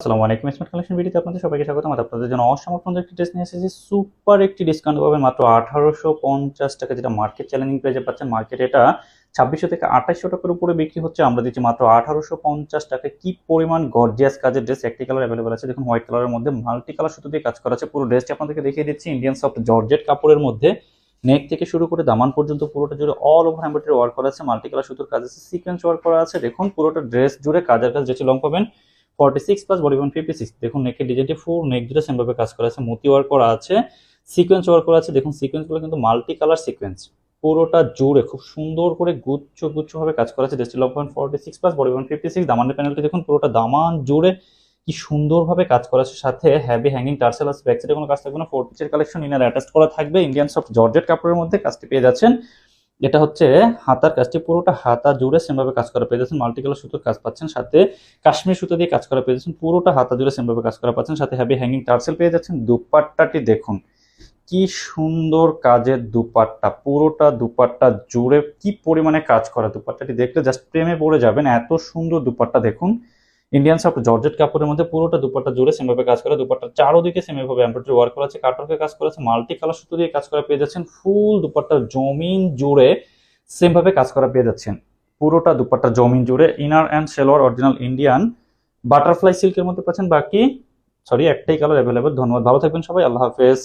আসসালামু আলাইকুম smart collection ভিডিওতে আপনাদের সবাইকে স্বাগত আমি আপনাদের জন্য অসমাপ্ত একটি ড্রেস নিয়ে এসেছি। সুপার একটি ডিসকাউন্ট পাবেন মাত্র আঠারোশো পঞ্চাশ টাকা, যেটা মার্কেট চ্যালেঞ্জিং প্রাইসে পাচ্ছেন। মার্কেট এটা ছাব্বিশশো থেকে আঠাশশো টাকার উপরে বিক্রি হচ্ছে। আমরা দিচ্ছি মাত্র আঠারোশো পঞ্চাশ টাকা। কি পরিমাণ গর্জিয়াস কাজের ড্রেস একটি কালার অ্যাভেলেবল আছে। দেখুন হোয়াইট কালারের মধ্যে মাল্টি কালার সুতো দিয়ে কাজ করা আছে। পুরো ড্রেসটি আপনাদেরকে দেখিয়ে দিচ্ছি। ইন্ডিয়ান সফট জর্জেট কাপড়ের মধ্যে নেক থেকে শুরু করে দামান পর্যন্ত পুরোটা জুড়ে অল ওভার এমব্রয়ডারি ওয়ার্ক করা আছে। মাল্টি কালার সুতোর কাজ আছে। সিকোয়েন্স ওয়ার্ক করা আছে। দেখুন, পুরোটা ড্রেস জুড়ে কাজের কাজ যেটি লং পাবেন। Forty six plus body one fifty six দেখুন নেকের ডিজাইনটি ফুল নেক জুড়ে সেমভাবে কাজ করা আছে মতি ওয়ার্ক করা আছে সিকোয়েন্স ওয়ার্ক করা আছে। দেখুন সিকোয়েন্সগুলো কিন্তু মাল্টি কালার সিকোয়েন্স পুরোটা জুড়ে খুব সুন্দর করে গুচ্ছ গুচ্ছ ভাবে কাজ করা আছে। ড্রেসটি long point forty six plus body one fifty six দামানের প্যানেলটি দেখুন, পুরোটা দামান জুড়ে কি সুন্দরভাবে কাজ করা আছে। সাথে হ্যাভি হ্যাঙ্গিং টার্সেল আছে ব্যাক সাইডে কোনো কাজ থাকবে না। ফোর পিচের কালেকশন ইনার অ্যাটাচ করা থাকবে। ইন্ডিয়ান সফট জর্জেট কাপড়ের মধ্যে কাজটি পেয়ে যাচ্ছেন। এটা হচ্ছে হাতার কাজটি পুরোটা হাতা জুড়ে সেমভাবে কাজ করা পেয়ে যাচ্ছেন। মাল্টি কালার সুতোর কাজ পাচ্ছেন। সাথে কাশ্মীর সুতো দিয়ে কাজ করা পেয়ে যাচ্ছেন। পুরোটা হাতা জুড়ে সেমভাবে কাজ করা পাচ্ছেন। সাথে হ্যাভি হ্যাঙ্গিং টার্সেল পেয়ে যাচ্ছেন। দুপাট্টাটি দেখুন, কি সুন্দর কাজের দুপাট্টা। পুরোটা দুপাট্টা জুড়ে কি পরিমাণে কাজ করা দুপাট্টাটি দেখলে জাস্ট প্রেমে পড়ে যাবেন। এত সুন্দর দুপাট্টা দেখুন। ইন্ডিয়ান সফট জর্জেট কাপড়ের মধ্যে পুরোটা দুপাট্টা জুড়ে সেমভাবে কাজ করা দুপাট্টার চারোদিকে সেমভাবে এমব্রয়ডারি ওয়ার্ক করা আছে কাটওয়ার্কে কাজ করা আছে মাল্টি কালার সুতো দিয়ে কাজ করা পেয়ে যাচ্ছেন ফুল দুপাট্টার জমিন জুড়ে সেম ভাবে কাজ করা পেয়ে যাচ্ছেন। পুরোটা দুপাট্টা জমিন জুড়ে inner and salwar original Indian butterfly সিল্কের মধ্যে পাচ্ছেন, বাকি সরি একটাই কালার অ্যাভেলেবেল ধন্যবাদ, ভালো থাকবেন সবাই, আল্লাহ হাফেজ।